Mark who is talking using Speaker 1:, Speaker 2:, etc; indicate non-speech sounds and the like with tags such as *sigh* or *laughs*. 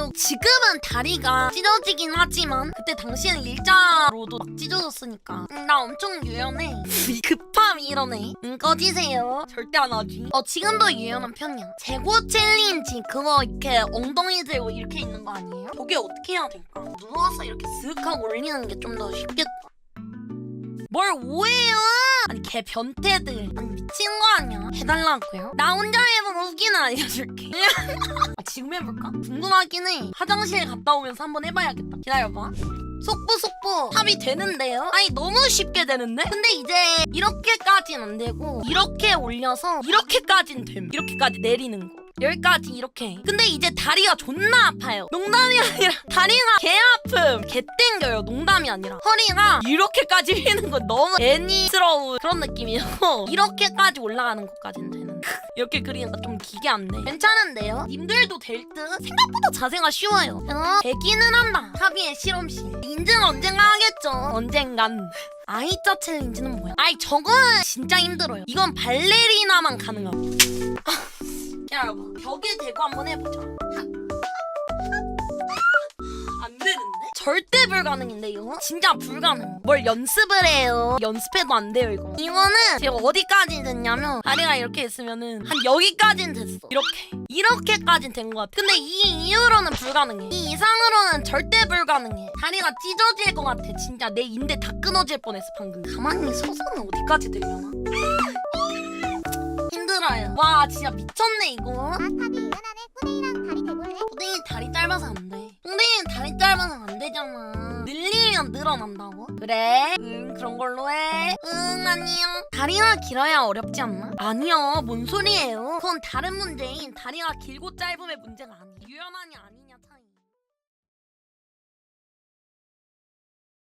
Speaker 1: 이유 지금은 다리가 찢어지긴 하지만 그때 당시에는 일자로도 막 찢어졌으니까. 음, 나 엄청 유연해. *laughs* 이 급함이 이러네. 응 꺼지세요. 절대 안 하지. 어 지금도 유연한 편이야. 재고 챌린지 그거 이렇게 엉덩이 들고 이렇게 있는 거 아니에요? 저게 어떻게 해야 될까? 누워서 이렇게 슥 하고 올리는 게 좀 더 쉽겠다. 뭘 오해요 개 변태들. 아니 미친 거 아니야? 해달라고요? 나 혼자 해본 후기는 알려줄게. *laughs* 아, 지금 해볼까? 궁금하긴 해. 화장실 갔다 오면서 한번 해봐야겠다. 기다려봐. 속보 속보. 합의 되는데요? 아니 너무 쉽게 되는데? 근데 이제 이렇게까지는 안 되고 이렇게 올려서 이렇게까지는 됨. 이렇게까지 내리는 거. 여기까지 이렇게. 근데 이제 다리가 존나 아파요. 농담이 아니라 *laughs* 다리가 개 아픔 개 땡겨요 농담이 아니라. 허리가 이렇게까지 휘는 건 너무 애니스러운 그런 느낌이에요 *laughs* 이렇게까지 올라가는 것까지는 *laughs* 이렇게 그리는 거좀 안돼 괜찮은데요? 님들도 될 듯 생각보다 자세가 쉬워요. 어? 되기는 한다. 합의의 실험실 인증 언젠가 하겠죠. 언젠간. 아이자 챌린지는 뭐야? 아이 저건 진짜 힘들어요. 이건 발레리나만 가능함 기다려봐 *laughs* 벽에 대고 한번 해보자 절대 불가능인데 이거? 진짜 불가능. 뭘 연습을 해요? 연습해도 안 돼요 이거. 이거는 제가 어디까지 됐냐면 다리가 이렇게 있으면은 한 여기까지는 됐어. 이렇게. 이렇게까지는 된 것 같아. 근데 이 이후로는 불가능해. 이 이상으로는 절대 불가능해. 다리가 찢어질 것 같아. 진짜 내 인대 다 끊어질 뻔했어 방금. 가만히 서서는 어디까지 되려나? *laughs* 힘들어요. 와 진짜 미쳤네 이거.
Speaker 2: 아탑이 유연하네. 꾸댕이랑 다리 대볼래?
Speaker 1: 뿡댕이 다리 짧아서 안 돼. 다리 짧아서 안 되잖아. 늘리면 늘어난다고? 그래? 응, 그런 걸로 해. 응, 안녕. 다리가 길어야 어렵지 않나? 아니야, 뭔 소리예요? 그건 다른 문제인 다리가 길고 짧음의 문제가 아니야. 유연하니 아니.